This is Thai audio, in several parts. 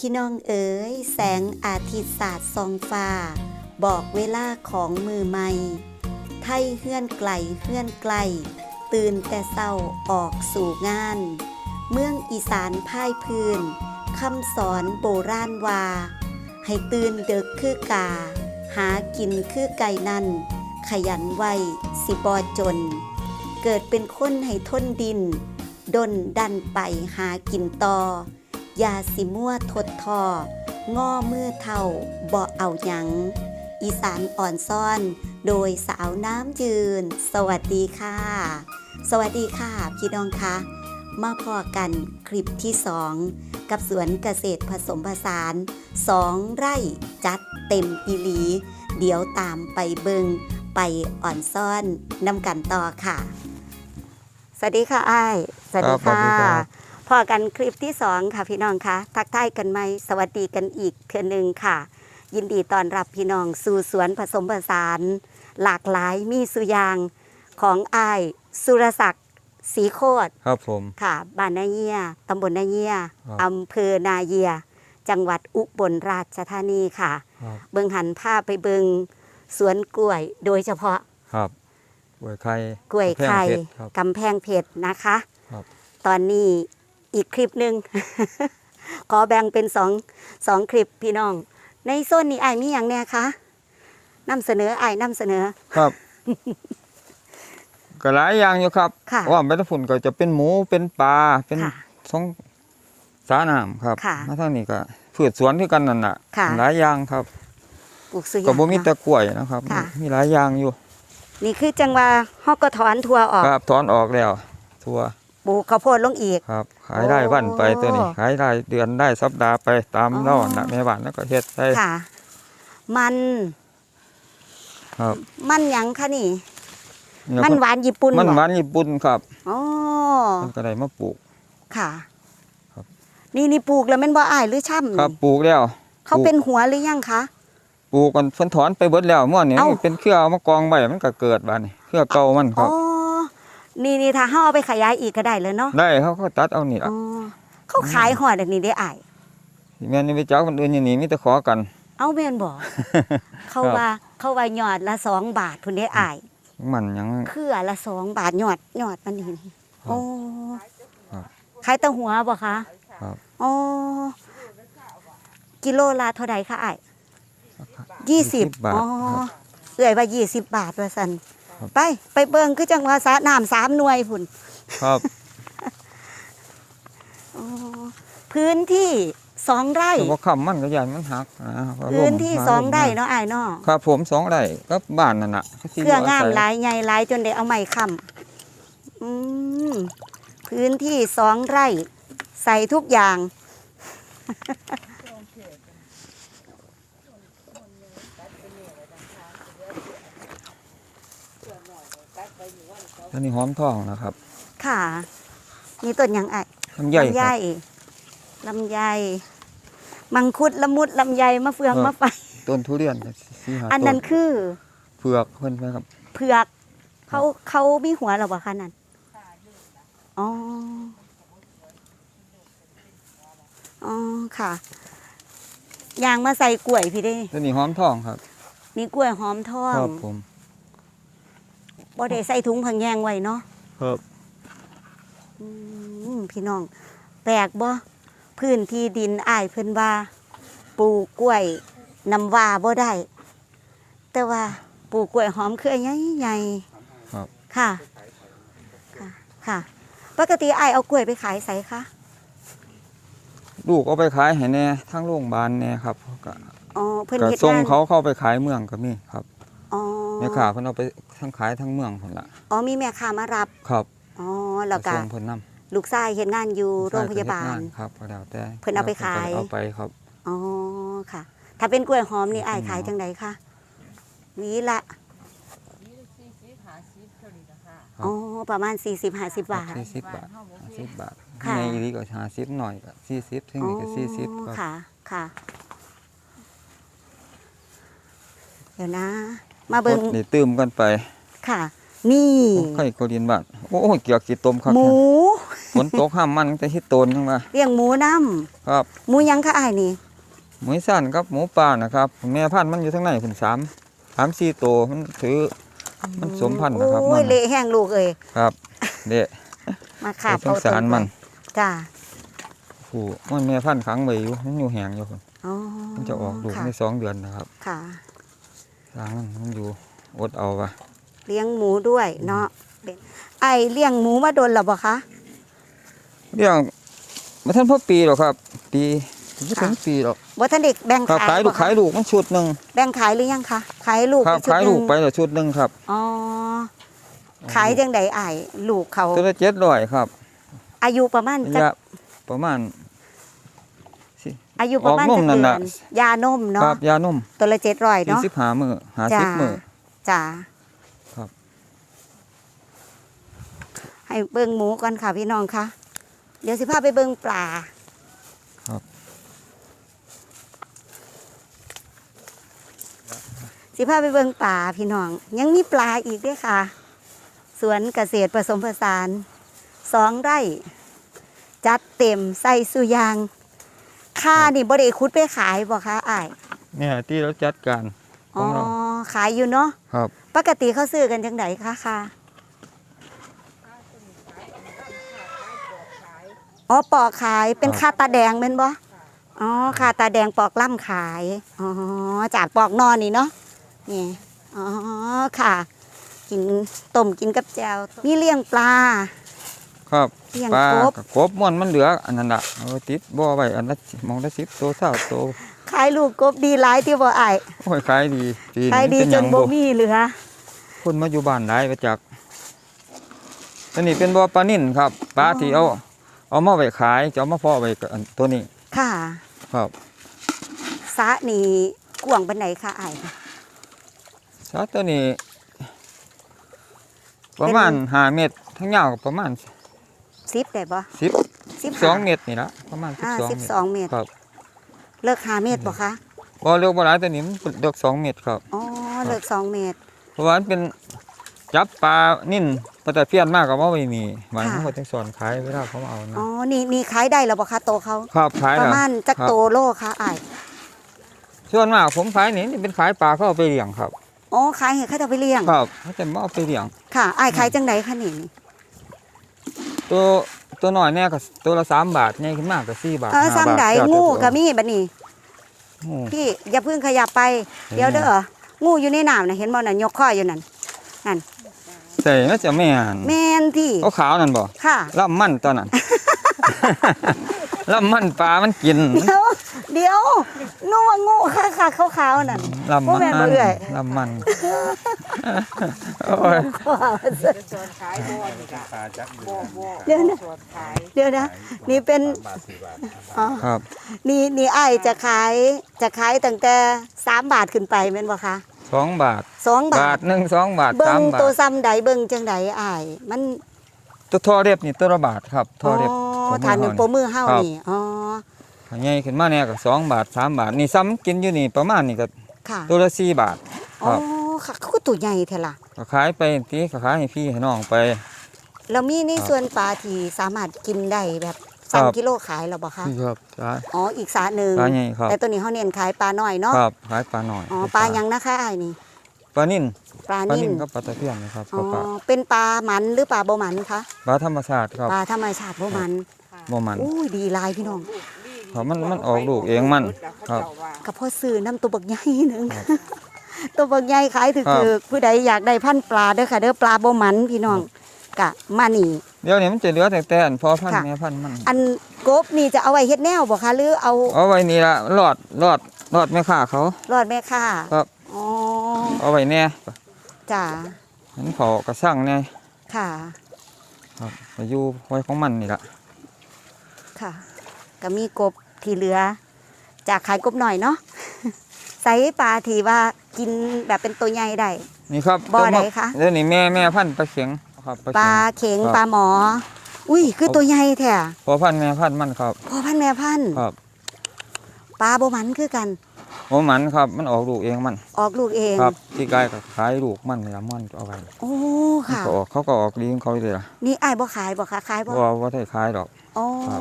พี่น้องเอ๋ยแสงอาทิตย์สาดส่องฟ้า บอกเวลาของมือใหม่ไทยเฮือนไกลเฮือนไกล ตื่นแต่เศร้าออกสู่งาน เมืองอีสานพ่ายพื้นคำสอนโบราณว่า ให้ตื่นเดึกคือกา หากินคือไก่นั่น ขยันไว้สิบอจน เกิดเป็นคนให้ทนดินดนดันไปหากินต่อ ยาสิมั่วทดทอง้อมือเท่าบ่เอาหยัง อีสานอ่อนซ่อน โดยสาวน้ำยืน สวัสดีค่ะ สวัสดีค่ะ พี่น้องคะมาพอกันคลิปที่สองกับสวนเกษตรผสมผสานสองไร่จัดเต็มอีหลี เดี๋ยวตามไปเบิงไปอ่อนซ่อนนำกันต่อค่ะ สวัสดีค่ะไอ้สวัสดีค่ะครับ พอกันคลิปที่สองค่ะพี่น้องคะทักทายกันไหมสวัสดีกันอีกเทือหนึ่งค่ะ ยินดีต้อนรับพี่น้องสู่สวนผสมผสาน หลากหลายมีสุอยางของอ้ายสุรศักดิ์ศรีโคตรครับผมค่ะบ้านนาเยียตำบลนาเยียครับอำเภอนาเยีย จังหวัดอุบลราชธานีค่ะครับเบิงหันผ้าไปเบิงสวนกล้วยโดยเฉพาะครับกล้วยไข่กล้วยไข่แพงเพชรครับกำแพงเพชรนะคะครับตอนนี้ อีกคลิปหนึ่ง ขอแบ่งเป็นสองสองคลิปพี่น้อง ในโซนนี้ไอ้ายมีอย่างแน่คะนำเสนอไอ้ายนำเสนอ ครับ ก็หลายอย่างอยู่ครับค่ะว่าไปตะฝุ่นก็จะเป็นหมูเป็นปลาเป็นค่ะสองสาน้ำครับค่ะมาทางนี้ก็พืชสวนคือกันนั่นน่ะ ค่ะ หลายอย่างครับปลูกซื้อก็บ่มีเนาะแต่กล้วยนะครับ ค่ะ มีหลายอย่างอยู่ นี่คือจังว่าฮอกก็ถอนทัวออก ครับถอนออกแล้ว ทั่ว ปลูกข้าวโพดลงอีก ครับขายได้วันไปตัวนี้โอ้ขายได้เดือนได้สัปดาห์ไปตามอ๋อเล่าน่ะแม่บ้านแล้วก็เฮ็ดไปค่ะ มัน ครับ มันหยังคะนี่เนี่ยมันหวานญี่ปุ่นมันบ่หวานญี่ปุ่นครับอ๋อมันก็ได้มาปลูก ค่ะ ครับ นี่นี่ปลูกแล้วแม่นบ่อ้ายหรือช่ำครับปลูกแล้ว เขาปลูกเป็นหัวหรือยังคะปลูกกันเพิ่นถอนไปเบิดแล้วม่วนนี่เอ้าเป็นเครือเอามากองไว้มันก็เกิดบาดนี่เครือเก่ามันคอ๋รัอบ นี่นี่ถ้าเฮาเอาไปขยายอีกก็ได้เลยเนาะได้เขาก็ตัดเอานี่อ๋ล่ะอเขาขายหอดอันนี้ได้อ้าย แม่นนี่ไปจักคนอื่นอย่างนี้มีแต่ขอกัน เอาแม่นบ่ เขาว่าเขาว่าหยอดละสองบาทพุ่นได้อ้าย มันหยัง เครือละสองบาทหยอดหยอดมันนี่ครับโอ้ครับขายแตะหัวบ่คะครับอ๋อกิโลละเท่าใดคะอ้ายยี่สิบาทอ๋อครับ เอื่อยว่ายี่สิบบาทว่าสันครับ ไปไปเบิ่งคือจังว่าสระน้ำสามหน่วยพุ่นครับอ๋อพื้นที่สองไร่แต่ว่าคำมันก็ยานมันหักนะเพราะลมพื้นที่มาสองลมไร่มาเนาะอ้ายเนาะครับผมสองไร่ก็บ้านนั่นน่ะที่เครื่องงามยู่หศัลายใหญ่หลายจนได้เอาไม้ค้ำอืมพื้นที่สองไร่ ใส่ทุกอย่าง อันนี้หอมทองนะครับ ค่ะ มีต้นหยังไอ้ลำไยลำคไยรับ ลำไย มังคุดละมุดลำไยมะเฟืองครับมะไฟ ต้นทุเรียนก็สี่ห้าอันต้นั้นนคือเผือกเพิ่นไหมครับ เผือกเขาเขามีหัวหรอวะคะนั่นอ๋อ อ๋อค่ะ ยางมาใส่กล้วยพี่เด้ตัวนี้หอมทองครับ มีกล้วยหอมทองครับผม บ่ได้ใส่ถุงผังแยงไว้เนาะครับอืมพี่น้อง แปลกบ่พื้นที่ดินอ้ายเพิ่นว่าปลูกกล้วยน้ำว่าบ่ได้ แต่ว่าปลูกกล้วยหอมเครือใหญ่ๆครับ ค่ะ ค่ะ ค่ะ ปกติไอายเอากล้วยไปขายใส่คะ ลูกเอาไปขายให้แน่ทั้งโรงพยาบาลแน่ครับก็อ๋อ เพิ่นก็เฮ็ดส่งงานเขาเข้าไปขายเมืองก็มีครับ อ๋อ แม่ค้าเพิ่นเอาไปทั้งขายทั้งเมืองพุ่นละอ๋อมีแม่ค้ามารับครับอ๋อแล้วก็ส่งเพิ่นนำลูกชายเฮ็ดงานอยู่โรงพยาบาลครับก็แล้วแต่เพิ่นเอาไปขายเอาไปครับอ๋อค่ะ ถ้าเป็นกล้วยหอมนี่ไอายอืมขายจังไดคะหวีละครับอ๋อประมาณ 40-50 บาทสี่สิบบาทห้าสิบบาทค่ะในอีนี้ก็ห้าสิบหน่อยก็สี่สิบถึงนี่ก็สี่สิบอ๋อครับค่ะค่ะ เดี๋ยวนะ มาเบิ่งนี่ตื่มกันไป ค่ะ นี่ไข่ก็เรียนบ้านโอ้ยเกี่ยวกี่ต้มครับหมูฝนตกห้ามมันแต่ที่โตนทั้งว่าเลี้ยงหมูน้ครับำหมูหยังคะอ้ายนี่หมูสั้นครับหมูป่านะครับแม่พันธุ์มันอยู่ทั้งในถึงสามสามสี่ตัวมันถือ มันสมพันธุ์นะครับโอ้ยมันเละแห้งลูกเอ้ยครับเด็กมาขาบสงสารมันจ้าผู้มันแม่พันธุ์ขังไว้อยู่มันอยู่แหงอยู่พุ่นอ๋อมันจะออกลูกค่ะในสองเดือนนะครับค่ะ สร้างมันมันอยู่อดเอาวะเลี้ยงหมูด้วยเนาะไอเลี้ยงหมูมาโดนหรอบ่คะเรื่องมาท่านพ่อปีหรอกครับ ปีไม่ถึงค่ะปีหรอกว่าท่านเด็กแบ่งครับขายขายลูบ่กคะขายลูกมันชุดหนึ่งแบ่งขายหรือยังคะขายลูกครับไปชุดขายหลูนึ่กงไปแต่ชุดหนึ่งครับอ๋อขายจังไดไอายลูกเขาตัวละเจ็ดร้อยครับ อายุประมาณระจักยะประมาณ อายุประมาณออกนมจักนั่นเดือน่ะนยานมคเนาะรับยานมตัวละเจ็ดร้อยสี่เนาะสิบห้ามือหาจ้าสิบมือ จ้าครับ ให้เบิ่งหมูก่อนค่ะพี่น้องคะเดี๋ยวสิพาไปเบิ่งปลาครับสิพาไปเบิ่งปลาพี่น้อง ยังมีปลาอีกเด้วยค่ะ สวนเกษตรผสมผสานสองไร่ จัดเต็มใส่สุยาง ค่านี่บ่ได้คุดไปขายบ่คะอ้ายเนี่ยที่เราจัดการขอ๋อองเราขายอยู่เนาะครับปกติเขาซื้อกันจังไดคะค่ะอ๋อปอกขายเป็นค่าตาแดงเป็นบ่อ๋อค่าตาแดงปอกล่ำขายอ๋อจากปอกนอนนี่เนาะนี่อ๋อค่ะ กินต้มกินกับแจวมีเลี้ยงปลา ครับเลี้ยงปลากบกับกบมันมันเหลืออันนั้นละเอาไว้ติดบ่อไว้อันละมองละสิบตัวเท่าตัวขายลูกกบดีหลายที่บ่อ้ายโอ้ยขายดีปีนี้ขายดีเป็นหจยันงบ่บ่มีเหลือ คนมาอยู่บ้านหลายประจักตัวนี้เป็นบ่อปลานิ่นครับปลาที่เอาเอามาไว้ขายจะเอามาเพาะไว้กับอันตัวนี้ค่ะครับสระนี่กว้างปานไหนคะอ้ายสัตว์ตัวนี้ ประมาณห้าเมตรทั้งยาวก็ประมาณ สิบได้บ่สิบสิบสองเมตรนี่ละประมาณสิบอ่าสองสิบเมตสรองเมตร ครับเลิกหาเมตรบ่คะบ่เลือกบ่หลายตัวนี้มันเลือกสองเมตรครับ อ๋อเลิกสองเมตร เพราะว่ามันเป็นจับปลานิ่นปลาตะเพียนมากกับว่าไม่มีหมายค่ะเขาก็ต้องสอนขายเวลาเขามาเอานะอ๋อ นี่นี่ขายได้แล้วบ่คะโตเขา ครับขายประแล้วมาณจักครับโตโลคะอ้ายส่วนมากผมขายนี่นี่เป็นขายปลาเขาเอาไปเลี้ยงครับ อ๋อขายให้เขาจะไปเลี้ยง ครับเขาจะมาเอาไปเลี้ยง ค่ะอ้ายขายจังไดคะนี่ ตัวตัวน้อยเนี่ยก็ตัวละสามบาทใหญ่ขึ้นมากก็สี่บาทเออห้าซ้ำใดบาทแล้วแต่งูตัวก็มีบัดนี้งูพี่อย่าเพิ่งขยับไป เดี๋ยวเด้องูอยู่ในน้ำน่ะเห็นบ่น่ะยกข้ออยู่นั่นใส่น่าจะแม่นแม่นที่เอาขาวนั่นบ่ค่ะล่ำมันตอนนั้นล่ำมันปลามันกินเดี๋ยว เดี๋ยวนู่ว่างูค่ะค่ะขาวๆนั่นล่ำบ่มันแม่นบ่เอ่ยล่ำมันโอ้ยสวนขายบ่นี่ก็บ่บ่เดี๋ยวนะสวนขายเดี๋ยวนะ นี่เป็นอ๋อครับนี่นี่ไอ้ายจะขายจะขายตั้งแต่สามบาทขึ้นไปแม่นบ่คะสองบาทสองบาบาททหนึ่งสองบาทเบิ่สางมบาทตัวซ้ำใดเบิ่งจังใดอ้ายมันตัวทอเรียบนี่ตัวละบาทครับทอเรียบอ๋อทานหนึ่งโปรมือเฮาครับนี่อ๋อถ้า ใหญ่ขึ้นมาเนี่ยก็สองบาทสามบาทนี่ซ้ำกินอยู่นี่ประมาณนี่ก็ค่ะตัวละสี่บาทอ๋อครับค่ะเขาก็ตัวใหญ่แท้ล่ะก็ขายไปทีก็ขายให้พี่ให้น้องไปแล้วมีในครับส่วนปลาที่สามารถกินได้แบบครั3บกิโลขายแล้วบ่คะพี่ครับขายอ๋ออีกสาหนึ่งปลาใหญ่ครับแต่ตัวนี้เฮาเน้นขายปลาน้อยเนาะครับขายปลาหน่อยอ๋อปลายังนะคะอ้ายนี่ปลานิ่นปลาปลานิ่นิ่นนกับปลาตะเพียนนะครับอ๋อปลาเป็นปลาหมันหรือปลาบ่หมันคะปลาธรรมชาติครับปลาธรรมชาติบ่หมันบ่มันอุ้ยดีหลายพี่น้อง ครับมันมันออกลูกเองมันครับ กับพ่อซื้อน้ำตัวบักใหญ่หนึงครับ ตัวบักใหญ่ขายถือครับคือผู้ใดอยากได้พันธุ์ปลาเด้อค่ะเด้อปลาบ่หมันพี่น้องกะมานี่ เดี๋ยวนี้มันจะเหลือแต่แต่อันพอพันธุ์ค่ะ แม่พันธุ์มันอันกบนี่จะเอาไว้เฮ็ดแนวบ่คะหรือเอาเอาไว้นี่ละรอดรอดรอดแม่ค้าเขา รอดแม่ค่าครับ อ๋อเอาไว้แน่จ้าเห็นเขากระสั่งแน่ค่ะ ครับไปอยู่ไว้ของมันนี่ละค่ะ ก็มีกบที่เหลือ จากขายกบหน่อยเนาะใส่ปลาที่ว่ากินแบบเป็นตัวใหญ่ได้ นี่ครับบ่อใดเดี๋ยวมาคะ เดี๋ยวนี้แม่แม่พันธุ์ปลาเข็งครับปลาเข็งเข็งครับปลาหมอ อุ้ยคือตัวใหญ่แท้พอพันธุ์แม่พันธุ์มันครับพ่อพันธุ์แม่พันธุ์ครับปลาบ่หมันคือกันโอ้มันครับมันออกลูกเองมัน ออกลูกเองครับที่กายก็ขายลูกมันแล้วมันเอาไว้โอ้มันค่ะก็ออกเขาก็ออกดีของเขาเลยล่ะนี่อ้ายบ่ขายบ่คะขายบ่ว่าว่าได้ขายดอกอ๋อครับ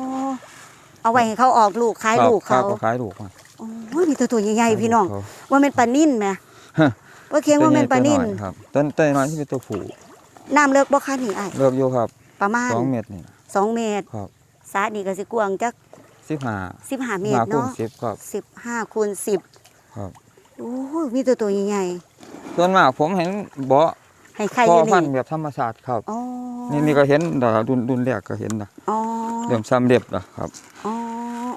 เอาไว้ให้เขาออกลูกขายครับลูกครัเขาบก็ขายลูกมันโอ้ยนี่ตัวตัวใหญ่ๆพี่น้องขายลูกว่าเป็นปลานิ่นไหมฮะว่าเคียงเขาว่าเป็นปลานิ่นตัวใหญ่ตัวอยครับต้นต้นน้อยที่เป็นตัวผู้น้ำเลิกบ่คะนี่อ้ายเลือกอยู่ครับ ประมาณสองเม็ดนี่สองเมตรครับสานี่ก็สิกว้างจักสิบห้าสิบห้าเมตห้ารคูณเนาะสิบครับสิบห้าคูณสิบครับโอ้ยมีตัวตัวใหญ่ส่วนมากผมเห็นเบาะๆให้ใครพ่ออยู่พันนี่ธุ์แบบธรรมชาติครับอ๋อ นี่นี่ก็เห็นดอกรุ่นรุ่นแรกก็เห็นนะอ๋อเริ่มซ้ำเรียบนะครับอ๋อ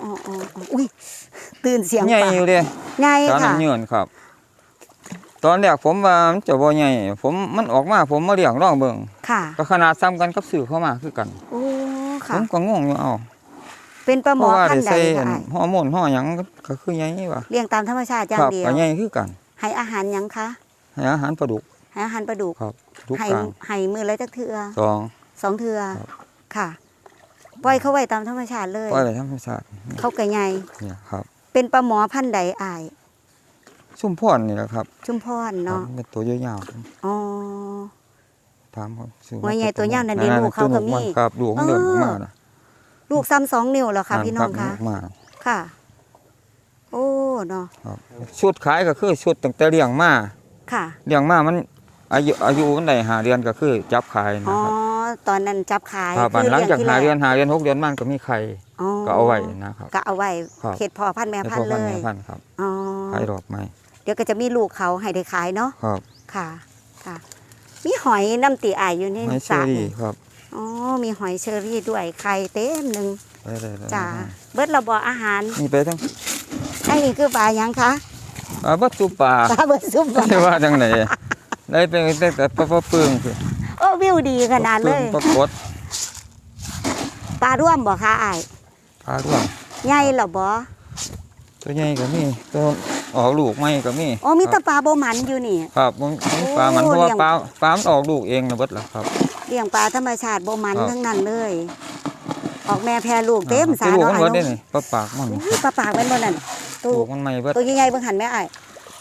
อ๋ออ๋ออ๋ออุ้ยตื่นเสียงใหญ่ปลาอยู่เลยใหญ่ตอนนั้ค่ะนเยือนครับ ตอนแรกผมว่ามันจะบ่ใหญ่ผมมันออกมาผมมาเลี้ยงร่องเบิ่งค่ะ ก็ขนาดซ้ำกันกับสื่อเข้ามาคือกันโอ้ผค่ะมก็งงอยู่เอาเป็นปลาหเพมอราะว่าพันได้ธุ์ใดใส่คะอ้ายฮอร์โมนฮอหยังก็คือใหญ่ว่ะเลี้ยงตามธรรมชาติอย่าคงรับเดียวก็ใหญ่คือกัน ให้อาหารหยังคะให้อาหารปลาดุกให้ อาหารปลาดุกครับทุกให้กลางให้มือละจักเทือสอง สองเทือครับ ค่ะ ปล่อยเขาไว้ตามธรรมชาติเลย ปล่อยไปธรรมชาติเขาก็ใหญ่เนี่ยครับเป็นปลาหมอพันธุ์ใดอาย ชุ่มพรนี่แหละครับชุมพรเนาะครับเป็นตัวยาวๆอ๋อถามเขาซื้อหัวใหญ่ตัวยาวนั่นดิลูกเขาก็มีตัวลูนครับลูกมันเดินออกมาน่ะลูกซ้ำสองนิ้วแล้วค่ะพี่น้องครัคะบออกมาค่ะ โอ้เนาะ ครับชุดขายก็คือชุดตั้งแต่เลี้ยงมาค่ะ เลี้ยงมามัน อายุอายุมันได้หาเดือนก็คือจับขายอ๋นะอครับตอนนั้นจับขายครับคือหลังเลี้ยงจากที่หาแรเดือกนหาเดือนหกเดือนมันก็มีไข่อ๋อก็เอาไว้นะครับ ก็เอาไว้ครับเขตพอพันธุ์แม่แล้วพันพอธุ์เลพันยแม่พันธุ์ครับอ๋อขายดอกไม้เดี๋ยวก็จะมีลูกเขาให้ได้ขายเนาะครับค่ะค่ะ มีหอยน้ำตีอายอยู่ในไม้เชสอระรี่นี่ครับอ๋อมีหอยเชอรี่ด้วยไข่เต็มหนึ่งไปเลยเลยจ้าเบิดระบออาหารนี่ไปทั้งอันนี้คือปลาหยังคะอ่าบัตจุป่าปลาเบิดซุปปลา ไม่ว่าจังไหน ได้ไปแต่แต่ปลาปลาปึงคือโอ้วิวดีขนาดเลยปลากดปลาร่วมบ่คะอายปลาร่วงใหญ่เหรอบ่ตัวใหญ่ก็มีตัวออกลูกไม่ก็มีโอ้มีคแต่รับปลาโบหมันอยู่นี่ ครับมันมันปลามันโอ้เพราะว่าเลี้ยง ปลาปลามันออกลูกเองนะเบิดล่ะครับ เลี้ยงปลาธรรมชาติโบหมันครับ ทั้งนั้นเลย ออกแม่แพรลูกเต็มสาลูกเนาะมันอ้ายเบิดได้เนาะนี่ปลาปากมันอุ้ยปลาปากเป็นบ่นั่นตัวลูกมันไม่เบิดตัวใหญ่ๆเบิ่งหันแม่อ้าย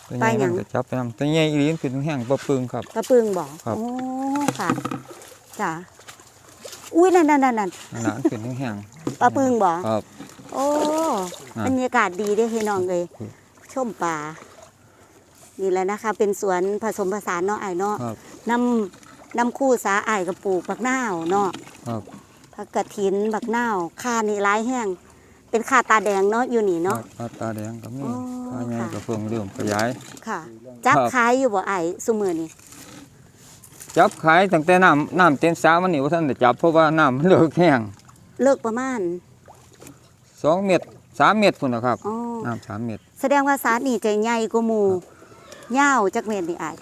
ตัวปลาใหญ่หยัมังนจะจับไปนำตัวใหญ่อีหลีมันเป็นแห้งปลาปึงครับปลาปึงบ่ครับ โอ้ค่ะจ้ะอุ้ยนั่นนั่นนั่นนั่นนั่นน่ะมันเป็นแห้งปลาปึงบ่ครับ โอ้อะ บรรยากาศดีเด้อพี่น้องเลยอืมชมป่านี่แหละนะคะ เป็นสวนผสมผสานเนาะไอ้ายเนาะครับ นำนำคู่สาไอ้ายกับปลูกบักนาวเนาะครับ ผักกระถินบักนาวค่านี่ร้ายแห้งเป็นค่าตาแดงเนาะอยู่นี่เนาะ ครับปลาตาแดงก็มี อ๋อ ปลาใหญ่ค่ะ ก็เพิ่งเริ่มขยาย ค่ะ จับครับ ขายอยู่บ่ไอ้ายซุมือนี่จับขายตั้งแต่น้ำน้ำเต็มสามันนี่ว่าท่านได้จับเพราะว่าน้ำมันเลิกแห้งเลิกประมาณสองเม็ดสามเม็ดพุ่นนะครับอ๋อน้ำสามเม็ด แสดงว่าสานี่ใจใหญ่กว่าหมู่ยาวจักเม็ดนี่อ้าย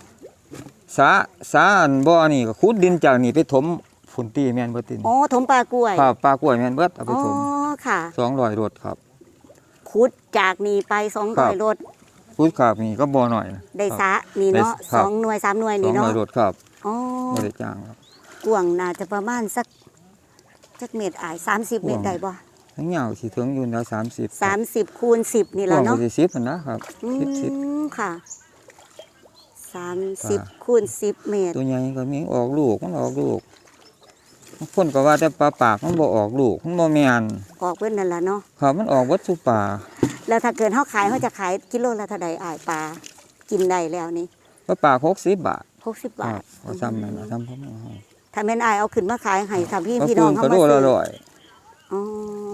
สาสาอันบ่อนี่ก็ขุดดินจากนี่ไปถมฝุ่นตีแม่นเบิดตินอ๋อถมปลากล้วย ครับปลากล้วยแม่นเบิดเอาไปอ๋อถมค่ะ สองร้อยรถครับ ขุดจากนี่ไปสองครัร้บอยรถขุดขาบนี่ก็บ่หน่อยนะได้ครับสะนี่เนาะได้สครับองหน่วยสามหน่วยสอนี่งร้เนาะอยรถครับอ๋อบ่ได้จ้างครับกวางน่าจะประมาณสักจักเม็ดอายสามสิบเม็ดได้บ่ทั้งยาวสิถึงอยู่แล้วสามสิบสามสิบคูณสิบนี่กแหละว้างเนาะก็สิสิบหั่นนะครับอืสิบสิบมค่ะสามสิบอ่าคูณสิบเมตร ตัวใหญ่ก็มีออกลูกมันออกลูก บางคนก็ว่าแต่ปลาปากมันบ่ออกลูกมันบ่แม่นออกเว้นนั่นแหละเนาะครับมันออกวัตถุป่าแล้วถ้าเกิดเขาขายเขาจะขายกิโลละเท่าใดอายปลากินได้แล้วนี่ปลาปาก60บาทหกสิบบาทก็ซ้ำนั่นน่ะซ้ำผมเอาให้ถ้าแม่นอายเอาขึ้นมาขายให้ถ้าพี่ปลาพี่ปึน้องงเขาก็มาโลซื้ละอร้อยอ๋อ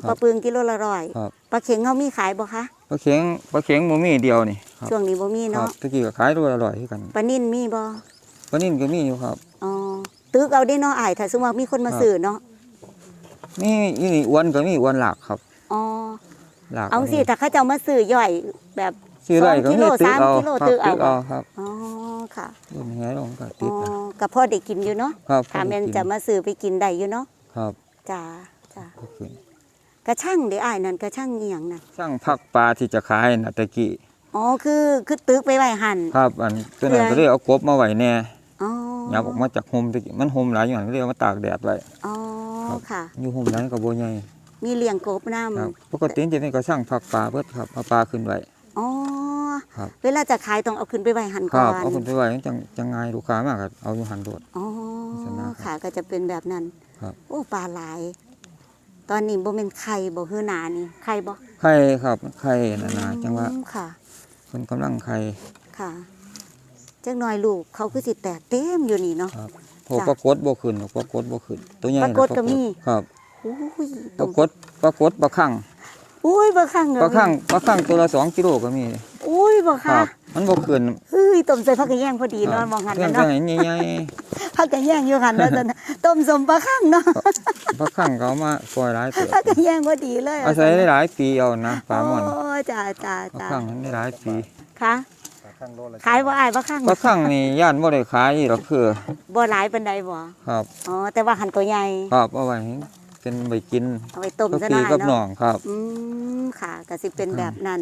ครับปลาปึงกิโลละร้อยครับปลาเข็งเขามีขายบ่คะปลาเข็งปลาเข็งหมูมีเดียวนี่ครับช่วงนี้บ่มีครัเนาะบตะกี้ก็ขายตัวละร้อยคือกันปลานิ่นมีบ่ปลานิ่นก็มีอยู่ครับอ๋อ ตึกเอาได้เนาะอายถ้าสมมติว่ามีคนมาครับซื้อเนาะมีอีนี่อ้วนก็มีอ้วนหลักครับอ๋อหลักเอาสิถ้าเขาจะเอามาซื้อย่อยแบบซื้อไรก็สองกิมีโลตึกสามเอากิโลครับตึกเอาตึกเอาครับอ๋อค่ะรุ่นแหลงก็อ๋ติดอนะกับพ่อได้กินอยู่เนาะครับถ้าแม่นจะมาซื้อไปกินได้อยู่เนาะครับจ้าจ้าก็ขึ้นกระช่างเด้ออ้ายนั่นกระช่างอีหยังน่ะสร้างผักปลาที่จะขายน่ะตะกี้อ๋อคือคือตึกไปไว้หั่นครับ อันตัวนั้นเพื่อก็เลยเอากบมาไว้แน่ อ๋อยับออกมาจากโฮมตะกี้มันโฮมหลายอย่างก็เลยเอามาตากแดดไว้อ๋อครับค่ะอยู่โฮมนั้นก็บ่ใหญ่มีเลี้ยงกบน้ครับปกติจะเป็นก็สร้างผักปลาเบิดครับเอาปลาขึ้นไว้ำอ๋อครับเวลาจะขายต้องเอาขึ้นไปไว้หันคก่รัอบนเอาคนไปไว้จังจังไงลูกค้ามากก็เอาอยู่หันโดดอ๋อชนะครับค่ะก็จะเป็นแบบนั้นครับโอ้ปลาหลาย ตอนนี้บ่เป็นไข่บ่คือหนานี่ไข่บ่ไข่ครับไข่นานาจังว่าอืมค่ะเพิ่นกำลังไข่ค่ะ จักหน่อยลูกเขาคือสิแตกเต็มอยู่นี่เนาะครับโหจ้ะปรากฏบ่ขึ้นหรอกปรากฏบ่ขึ้นตัวใหญ่ปรากฏก็มีครับอุ้ยปรากฏปรากฏปลาคั่งอุ้ยบ่ข้างปลาคั่งปลาคั่งตัวละ2กิโลก็มีอุ้ยบ่คค่ะรับมันบ่ขึ้นเฮ้ยต้มใส่ผักกระแยงพอดีเนาะมองหันเพื่อนะนก็เนาะให้ใหญ่ผักกระแยงอยู่หันเนาะตอนนั้นต้มสมปลาข้างเนาะๆปลาคั่งก็เอามาปล่อยหลายตัวผักกระแยงพอดีเลยอาศัยได้หลายปีเอานะปลาหม่อนโอ้จ้าจ้าปลาจ้าคั่งนั้นได้หลายปีค่ะ ขายบ่อายบ่ข้างปลาคั่งนี่ย่านบ่ได้ขายอีหรอกคือ บ่หลายปานใดบ่ครับอ๋อแต่ว่าหันตัวใหญ่ครับเอาไว้ให้เป็นใบกินเอาไปต้มก็ซะหปีน่อยกับน้อเนาะงครับ อืมค่ะก็สิเป็นแบบนั้น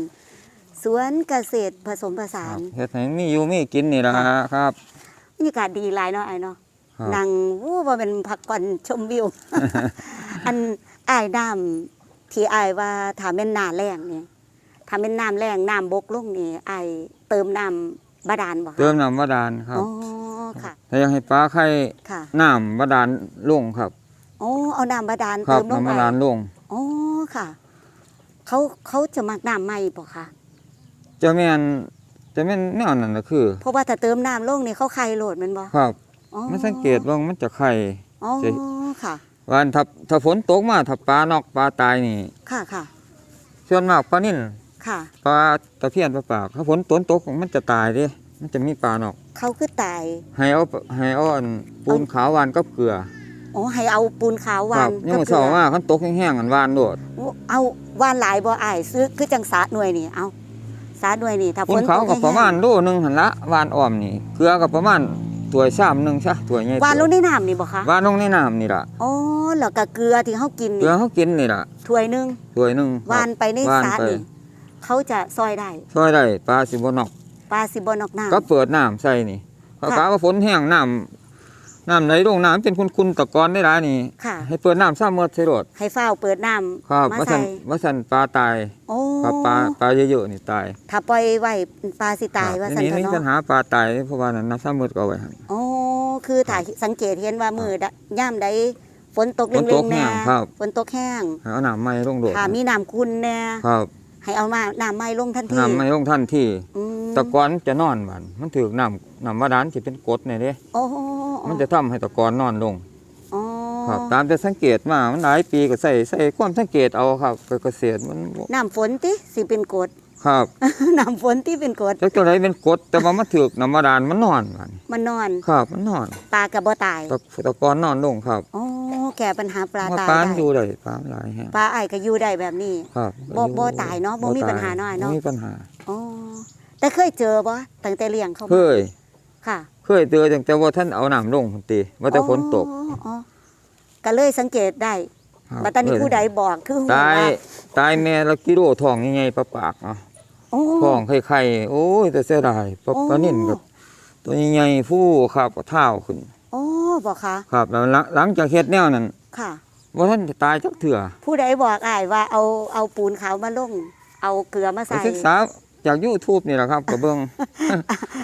สวนเกษตรผสมผสาครันบเฮ็ดให้มีอยู่มีกินนี่ล่ะครับบรรยากาศดีหลายเนาะไอ้ายเนาะครับ นั่งวู้ว่าเป็นพักผ่อนชมวิว อันอ้ายน้ำที่อ้ายว่าถ้าแม่นหน้าแรงนี่ถ้าแม่นน้ำแรงน้ำบกลงนี่อ้าย เติมน้ำบาดาลบ่คะเติมน้ำบาดาลครับอ๋อค่ะ ถ้าอยากให้ปลาไข่ค่ะน้ำบาดาลลงครับโอ้เอาน้ำบาดาลครัเติบมลงน้ำไปบาดาลลง อ๋อค่ะ เขาเขาจะมักน้ำใหม่บ่คะจะแม่นจะแม่นแนวนั้นก็คือ เพราะว่าถ้าเติมน้ำลงนี่เขาไข่โหลดแมันบ่ครับ อ๋อมันสังเกตว่ามันจะไข่ อ๋อจะ ค่ะ วันถ้าถ้าฝนตกมาถ้าปลานอกปลาตายนี่ ค่ะค่ะส่วนมากปลานิ่น ค่ะ ปลาตะเพียนปลาปากถ้าฝนตนตกมันจะตายเดิมันจะมีปลานอกเขาคือตาย ให้เอาให้เอาอันปูนขาวหวานกับเกลืออ๋อให้เอาปูนขาววาครันบยังเสาว่าคันตกแห้งๆอันหวานโดดเอาวานหลายบ่อายซื้อคือจังสาหน่วยนี่เอาสาหน่วยนี่ถ้าปูฝนนขาวตก็กประมาณโลนึงหั่นละหวานอ้อมนี่เกลือก็ประมาณถ้วยชามหนึงซะถ้วยใหญ่วานลงในน้ำนี่บ่คะหวานลงในน้ำนี่ล่ะอ๋อแล้วก็เกลือที่เฮากินเกลืนี่อเฮากินนี่ล่ะถ้วยหนึงถ้วยหนึงครับวานไปในว่านสาไปนี่ เขาจะซอยได้ช่วยได้ปลาสิบ่นอกปลาสิบ่นอกน้ำก็เปิดน้ำใส่นี่เพราะค่ะกาว่าฝนแห้งน้ำน้ำไหลลงน้ำเป็นคุณๆตะกอนได้หลายนี่ค่ะให้เปิดน้ำซ้ำเมื่อใส่รถให้ฝ้าวเปิดน้ำครับมาว่าสัใส่นว่าสันปลาตายโอ้ครับปลาปลาเยอะๆนี่ตาย ถ้าปล่อยไว้ปลาสิตายครับว่าทีซั่นนี้เถอะมีปัญเนาะหาปลาตายเพราะว่านั้นน้ำซ้ำเมื่อก็เอาไว้หั่นโอ้คือถ้าสังเกตเห็นว่ามือดะย่ามใดฝนตกฝนตเร่กงๆแห้แน่งครับฝนตกแห้งให้เอาน้ำไม่ลงโดดถ้ามีน้ำคุณแน่ครับ ให้เอามาน้ำไหม้ลงทันทีน้ำไม่ลงทันที่อืมตะกอนจะนอนมันมันถือน้ำน้ำบาดาลจะเป็นกรดเนี่ยเด้โอ้โหมันจะทำให้ตะกอนนอนลง อ๋อครับตามแต่สังเกตมามันหลายปีก็ใส่ใส่ความสังเกตเอาครับไปเกษตรมันบ่น้ำฝนติสิเป็นกรด ครับ น้ำฝนที่เป็นกรดจักตัวไหนเป็นกรดแต่ว่ามันถือน้ำบาดาลมันนอนมันมันนอน ครับมันนอนปลากระบ่ตายตะตะกอนนอนลงครับโอ้ แก้ปัญหาปลาว่าตายปลาได้อยู่ได้ปลาหลายแฮะปลาไอ้ก็อยู่ได้แบบนี้ ครับบ่บ่ตายเนาะบ่มีปัญหาเนาะอ้ายเนาะ บ่มีปัญหา อ๋อแต่เคยเจอบ่ตั้งแต่เลี้ยงเขามาเคย ค่ะเคยเจอตั้งแต่ว่าท่านเอาน้ำลงพุ่นติว่าแต่ฝนตกอ๋ออ๋อก็เลยสังเกตได้ครับบัดตอนนี้ผู้ใดบอกคือหัวตายว่าตายแม่ละกิโลทองยังไงปลาปากเนาะ โอ้ทองไข่ๆโอ้ยแต่เสียดายปลาโอ้ปลานิ่นกับตัวใหญ่ๆฟู่ครับเท้าขึ้นโอ้ บอกค่ะครับแล้วหลังหลังจากเฮ็ดแนวนั้นค่ะว่าท่านจะตายจักเถื่อผู้ใดบอกอ้ายว่าเอาเอาปูนขาวมาลง เอาเกลือมาไปใส่ศึกษาจาก YouTube นี่แหละครับกับเบิ่ง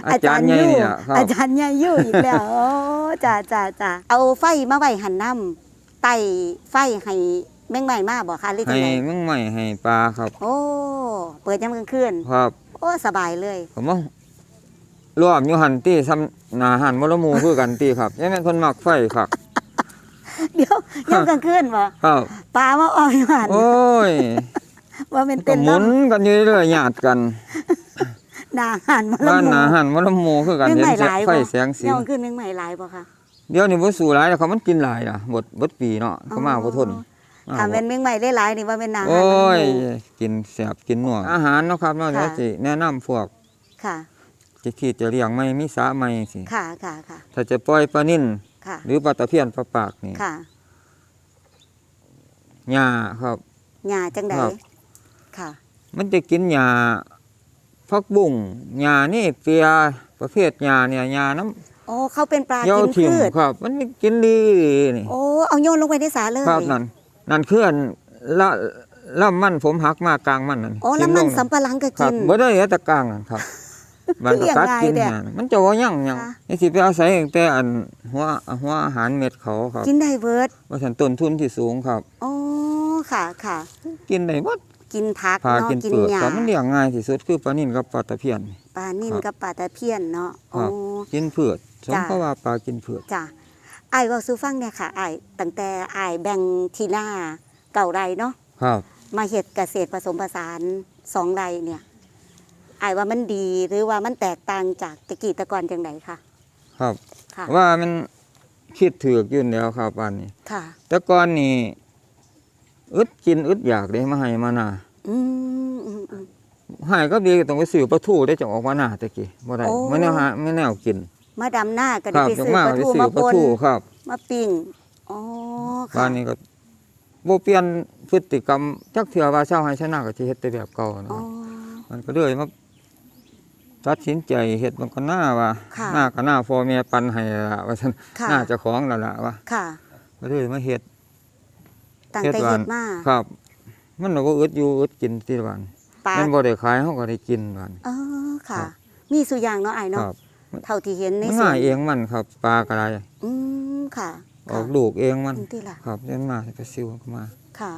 อาจารย์ใหญ่นี่ล่ะครับอาจารย์ใหญ่อยู่อีกแล้วโอ้จ้าจ้าจ้าเอาไฟมาไว้หันน้ำไต่ไฟให้แมงใหม่มาบอกค่ะหรือจัให้งไงมึงใหม่ให้ปลาครับ โอ้เปิดยามกลางคืนครับ โอ้สบายเลยผมว่า รวมอยู่หันตี้ซ้ำหนาหันมรมูคือกันตี้ครับยังแม่นคนมักไฟครับ เดี๋ยวยามกลางคืนบ่ครับ ปลามาออกอยู่หันโอ้ยว่าเป็นก็เต้นหมุนน้ำกันอยู่เรื่อยๆหยาดกันหนาหันมาบ้านละหนาหันมรมูคือกันแมงเห็ใหนม่หลายไฟบ่แสงสียามกลางคืนแมงใหม่หลายบ่คะเดี๋ยวนี้บ่สู้หลายแล้วเขามันกินหลายล่ะบดบดปีเนาะเขามาบ่ทนมาถ้าบ่เป็นแมงใหม่หลายๆนี่ว่าเป็นหนาหันโอ้ยมันหมู่กินแสบกินหนัวอาหารเนาะครับเนาะค่ะเดี๋ยวสิแนะนำพวกค่ะ จะคิดจะเลี้ยงไม่มีสระไม่สิค่ะค่ะค่ะถ้าจะปล่อยปลานิ่นค่ะหรือปลาตะเพียนปลาปากนี่ค่ะหญ้าครับหญ้าจังไดครับค่ะ มันจะกินหญ้าพักบุ้งหญ้านี่เปียประเภทหญ้าเนี่ยหญ้าน้โอ้เขาเป็นปลาำเย้ากินถิ่มพืชครับ มันกินดีนี่โอ้เอาโยนลงไปในสาเลยครับนั่นนั่นคืออันละลำมันผมหักมากลางมันนั่นอ๋อทิ่แล้วมันงสำปะหลังก็ครักิบนบ่ได้เหลือแต่กลางนั่นครับ มันก็กัดกินเลี้ยงง่ายเด้หามันจะว่าหยังหยังค่ะ นี่สิไปอาศัยตั้งแต่อันหัวหัวอาหารเม็ดเขาครับกินได้เบิดว่าฉันต้นทุนที่สูงครับ อ๋อค่ะค่ะ กินได้หมดกินผักพาเนาะกินกินเปลือกหญ้าครับมันเลี้ยงง่ายที่สุดคือปลานิ่นกับปลาตะเพียน ปลานิ่นครับกับปลาตะเพียนเนาะครัอ๋อบกินเผือกสมจ้ะเพราะว่าปลากินเผือกจ้ะอ้ายเว้าสู่ฟังเนี่ยค่ะอ้ายตั้งแต่อ้ายแบ่งที่หน้าเก่าไรเนาะครับ มาเฮ็ดเกษตรผสมผสานสองไรเนี่ย อ้ายว่ามันดีหรือว่ามันแตกต่างจากตะกี้แตะกอนจังไดคะครับ ค่ะว่ามันคิดถือกอยู่แล้วครับอันนี้ ค่ะ แต่ก่อนนี่อึดกินอึดอยากได้มาให้มานาอืมอืมอืม ให้ก็ดีก็ต้องไปซื้อปลาทูได้จังออกมาหน้าตะกี้บ่ได้โอ้ ไม่แนวหาไม่แนวกิน มาดำหน้าก็คได้รับไปจังซื้อมาปลาไปทูซื้อมาปลาปนทูครับมาปิ้งอ๋อบ้าค่ะนนี้ก็บ่เปลี่ยนพฤติกรรมจักเทื่อว่าเช้าให้ชนะก็สิเฮ็ดแต่แบบเก่านะอ๋อมันก็เลยมา ตัดสินใจเฮ็ดมันก็น่าว่าค่ะหน้าก็หน้าพ่อแม่ปันให้ล่ะว่าซั่นค่ะ หน้าเจ้าของแล้วล่ะว่าค่ะ ก็เลยมาเฮ็ดตั้งแต่เฮ็ดหวาเฮ็นดมาครับ มันก็บ่อึดอยู่อึดกินที่บ้านปลามันบ่ได้ขายเฮาก็ได้กินบ้านเออค่ะ ครับ มีสุอย่างเนาะไอ้ายคเนาะรับเท่าที่เห็นในมันสวง่านยเองมันครับปลาก็ได้อืมค่ะออกลูกเองมันนี่ที่ล่ะครับเล่นมาไปซิวก็มาค่ะ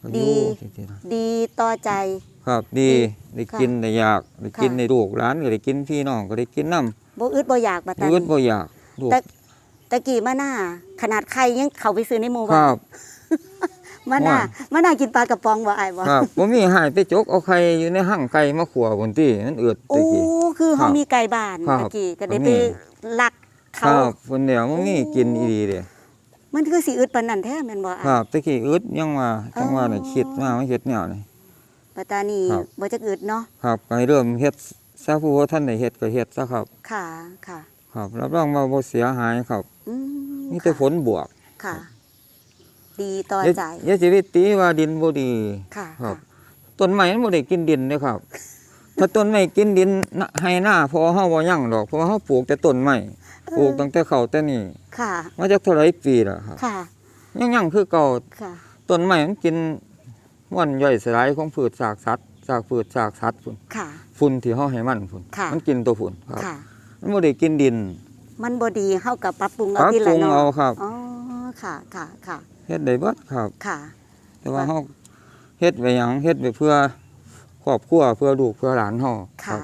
ก็อยู่ดีจริงๆนะดีต่อใจ ครับดีได้ค่ะกินได้อยากได้กินค่ะในลูกร้านก็ได้กินพี่น้องก็ได้กินน้ำบ่อึดบ่อยากบัดยืนี้ดบ่อยากลูกแต่ตะกี้มาหน้าขนาดไข่ยังเข้าไปซื้อในหมู่คบ้ารันบมาหน้าว่ามาหน้ากินปลากระป๋องบ่อ้ายบ่ครับผมมีหายไปจกเอาไข่อยู่ในหั่งไก่มาขัวบนที่มันเอือดโอ้ตะกี้คือครัเฮาบมีไก่บ้านครับตะกี้ก็ได้มันไปมีลักคเขารับคนเดียวมันมีกินอีดีเด้มันคือสิอึดปานนั้นแท้แม่นบ่อ้ายครับตะกี้อึดยังว่าจังว่าได้อ๋อคิดมาไม่เฮ็ดแนวนี่ ปัตตานีครับ บ่จักอึดเนาะครับก็ให้เริ่มเฮ็ดซะผู้ว่าท่านได้เฮ็ดก็เฮ็ดซะครับ ค่ะค่ะ ครับรับรองว่าบ่เสียหายครับอืมมีแต่ค่ะผลบวกค่ะ ดีต่ออย่าใจอย่าสิไปตีว่าดินบ่ดี ค่ะครับค่ะต้นไม้มันบ่ได้กินดินเด้ครับ ถ้าต้นไม้กินดินน่ะให้หน้าพอเฮาบ่ยั่งดอกเพราะว่าเฮาปลูกแต่ต้นไม้ปลูกตั้งแต่เขาแต่นี่ค่ะ มาจากเท่าไหร่ปีแล้วครับค่ะ ยังยั่งคือเก่าค่ะ ต้นไม้มันกิน ม่วนย่อยสลายของพืชซากสัตว์ซากพืชซากสัตว์พุ่นค่ะ ฝุ่นที่เฮาให้มันพุ่นค่ะ มันกินตัวฝุ่นครับค่ะ มันบ่ได้กินดิน มันบ่ดีเฮากับปรับปรุงปเอารับทีปละรุงเนาะเอาครับอ๋อค่ะค่ะค่ะเฮ็ดได้เบิดครับ ค่ะ แต่ว่าเฮาเฮ็ดไว้หยังเฮ็ดไว้เพื่อครอบครัวเพื่อลูกเพื่อหลานเฮาคค่ะรับ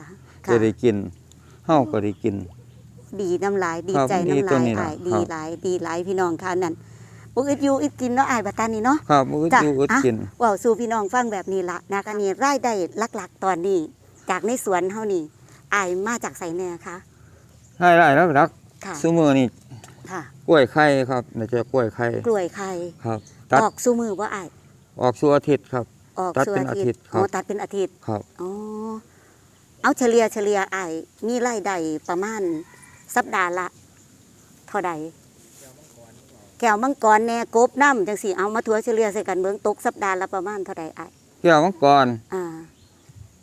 ค่ะจะได้กินเฮาก็ได้กิน ดีน้ำลายดีครับใจดีน้ำตัวลายนี้ล่ะอ้ายดีครับ หลายดีหลายพี่น้องค่ะนั่น บ่อึดอยู่อึดกินเนาะอ้ายบัดตานี้เนาะครับมื้อจ้ะอยู่อึดอะกินเว้าสู่พี่น้องฟังแบบนี้ละนะคะนี่รายได้หลักๆตอนนี้ จากในสวนเฮานี่อ้ายมาจากไสแน่คะให้ได้แล้วรักค่ะซุมื้อนี่ค่ะกล้วยไข่ครับน่าจะกล้วยไข่กล้วยไข่ครับตัดออกสู่มือบ่อ้ายออกสู่อาทิตย์ครับ ออกตัดสู่เป็นอาทิตย์ครับอ๋อตัดเป็นอาทิตย์ครับอ๋อเอาเฉลี่ยเฉลี่ยอ้ายมีรายได้ประมาณสัปดาห์ละ เท่าใด แก้วมังกรแน่กบน้ำจังสี่เอามาถัวเฉลี่ยใส่กันเบิ่งตกสัปดาห์ละประมาณเท่าใดอ้ายแก้วมังกรอ่า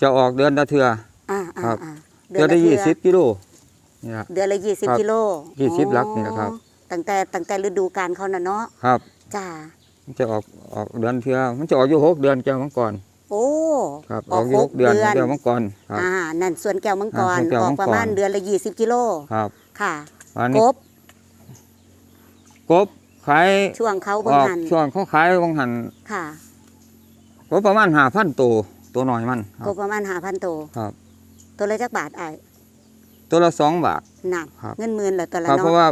จะออกเดือนละเทื่ออ่าอ่าครับอ่าเดือนละเทื่20กิโลนี่ล่ะเดือนละยี่สิบครับกิโลยี่สิบอ๋อลักนี่แหละครับตั้งแต่ตั้งแต่ฤดูกาลเขาน่ะเนาะครับจ้ามันจะออกออกเดือนเทื่อมันจะออกอยู่หกเดือนแก้วมังกรโอ้ครับออออกกอยู่หกเดือนหกเดือนแก้วมังกรครับอ่านั่นส่วนแก้วมังกรอ่าส่วนแก้วออมักงกรประมาณเดือนละยี่สิบกิโลครับ ค่ะอันกนี้บกบ ขายช่วงเขาอบังอกหันช่วงเขาขายบางหันค่ะก็ประมาณ5,000ตัวตัวน้อยมันคกรับบประมาณหาพันตัวครับ ตัวละจักบาทไอ้ายตัวละสองบาทหนักครับเงินหมื่นเหรอตัวละครับเพราะเนาะว่า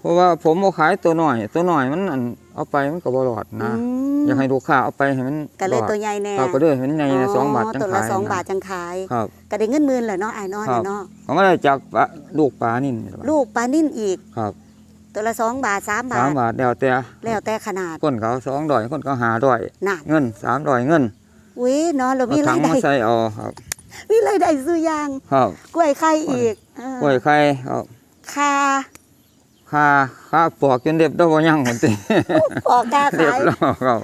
เพราะว่าผมเอาขายตัวน้อย ตัวน้อยมันอันเอาไปมันก็บ่รอดนะอืมอยากให้ลูกค้าเอาไปให้มันก็เลยรอดตัวใหญ่แน่ครับก็เลยให้มันในสองบาทจังตัวขาละยสองนะบาทจังขายครับก็ได้เงินหมื่นเหรอเนาะไอ้ายเนาะครับเนาะก็ไม่ได้จากปลาลูกปลานี่นี่ล่ะลูกปลานิ่นอีกครับ ตัวละสองบาทสามบาสามทบาทแล้วแต่แล้วแต่ขนาดคนเขาสองดอยคนเขาหาดอยหนักเงินสามดอยเงินอุ้ยเนาะเราเอามีถัรางยได้ มาใส่เอาครับ มีรายได้ซื้อยางครับกล้วยไข่อีกเออกล้วยไข่ครับคาค่าค่าปอกจนเรียบได้บ่ยังหมดติปอกกาเรียบขาย แล้วครับ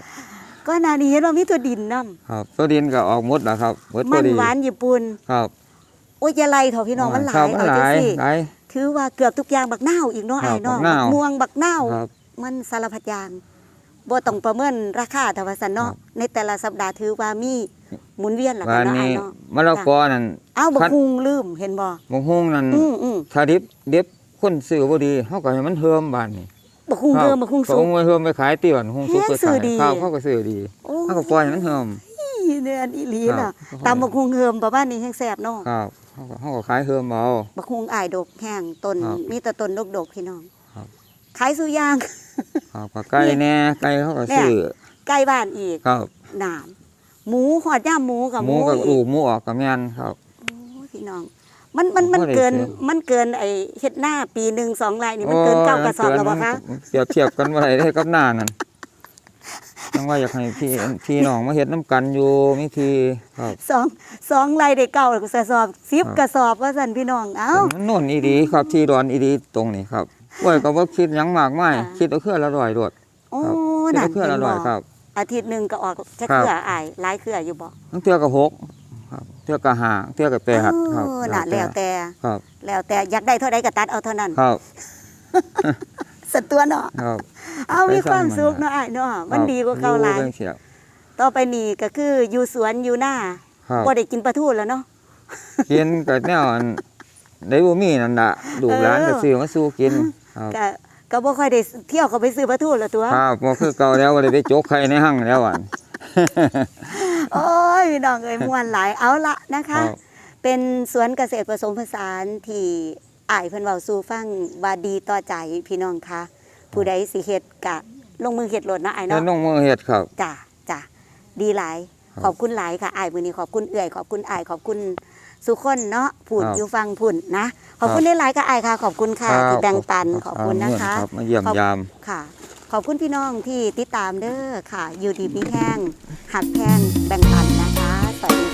ก็นานี้เห็นว่ามีตัวดินน้ครับตัวดินก็ออกหมดแล้วครับหมดำพมัอนดีหวานญี่ปุ่นครับโอ้ยอยาไรเถอะพี่น้องมันหลาครัยบมันเอาหจังลายสิหลาย ถือว่าเกือบทุกอย่างบักนาวอีกเนาะครัไอ้บเนาะบักนาว ม่วงบักนาวครับ มันสารพัดอย่างบ่ต้องประเมินราคาแต่ว่าซั่นเนาะครับในแต่ละสัปดาห์ถือว่ามีหมุนเวียนล่ะบ้ากันนเนาะนี้อ้ายเนาะมะละกอนั่นเอ้าบ่คันคุงลืมเห็นบ่บางฮุงนั่นอืมอืมถ้าดิบดิบคนซื้อบ่ดีเฮาก็ให้มันเฮิมบ้านนี่บ่คุงเดิมบ่คุงเขาสุกเอาไว้เฮิมไปขายเตี๋ยวฮุงสุกไปแฮงซื้ขาอยดี ข้าวเขาก็ซื้อดีโอ้ เฮาก็ปล่อยให้มันเฮิมย เนี่ยอันอีหลีครัน่ะบตำบักคุงเฮิมประมาณนี้แห้งแซ่บเนาะครับเฮาก็เฮาก็ขายเฮิมเอา บักคุงอ้ายดกแห้งต้นครับมีแต่ต้นดกๆพี่น้องครับ ขายสุย่าง ครับก็ไก่แน่ไก่เขาก็เนี่ยซื้อใกล้บ้านอีกครับนานหมูหอดย่ามหมูกับหมูกับอีอูหมูออกกับแม่นครับ โอ้ยพี่น้อง มันมันมันบ่ได้เกินซื้อ มันเกินไอ้เฮ็ดหน้าปีหนึ่งสองลายนี่มันเกินเก้ากระสอบแล้วบ่คะ เปรียบเทียบกันบ่ได้เด้กับหน้านั่น ยังว่าอยากให้พี่พี่น้องมาเฮ็ดน้ำกันอยู่มีทีครับสองสองลายได้เก้ากระสอบสิบครับกระสอบว่าสั่นพี่น้องเอ้ามันโน่นอีดีครับที่ดอนอีดีตรงนี้ครับไว้ก็บ่คิดหยังมากมายค่ะคิดเอาเครือละร้อยโดดโอ้คิดนั่นเอาเครือเห็ละนร้บ่อยครับ อาทิตย์หนึ่งก็ออกจะครับเครืออ้ายหลายเครืออยู่บ่ทั้งเทื่อก็หกครับเทื่อก็ห้าเทื่อก็แปดครับโอ้น่ะแล้วแต่ครับ แล้วแต่อยากได้เท่าใดก็ตัดเอาเท่านั้นครับ สัตว์ตัวเนาะครับเอาไปมีความสร้างมันสุขเนาะอ้ายเนาะมันดีกว่าเก่าหลายอยู่บิ่งเสียต่อไปนี่ก็คืออยู่สวนอยู่หน้าครับบ่ได้กินปลาทูแล้วเนาะกินก็แนวอันได้บ่มีนั่นน่ะลูกหลานเออก็ซื้อมาสู้กินครับก็ก็บ่ค่อยได้เที่ยวเขาไปซื้อปลาทูแล้วตัวครับบ่คือเก่าแล้วบ่ได้ไปโจกใครในห้างแล้วอะโอ้ยพี่น้องเอ้ยม่วนหลายเอาละนะครัคะบเป็นสวนเกษตรผสมผสานที่ อ้ายเพิ่นเว้าสู่ฟังว่าดีต่อใจพี่น้องคะผู้ใดสิเฮ็ดกะ ลงมือเฮ็ดโลดเนาะอ้ายแล้วเนาะน้องมือเฮ็ดครับ จ้ะจ้ะดีหลายครับขอบคุณหลายค่ะอ้ายมื้อนี้ขอบคุณเอื้อยขอบคุณอ้ายขอบคุณสุคนเนาะพูดครับอยู่ฟังพุ่นนะ ขอบคุณหลายๆค่ะอ้ายค่ะ ขอบคุณค่ะรับที่แบ่งปันขอบคุณนะคะรับมาเยี่ยมขอบยามค่ะ ขอบคุณพี่น้องที่ติดตามเด้อค่ะ อยู่ดีมีแห้งหักแพงแบ่งปันนะคะสวัสดี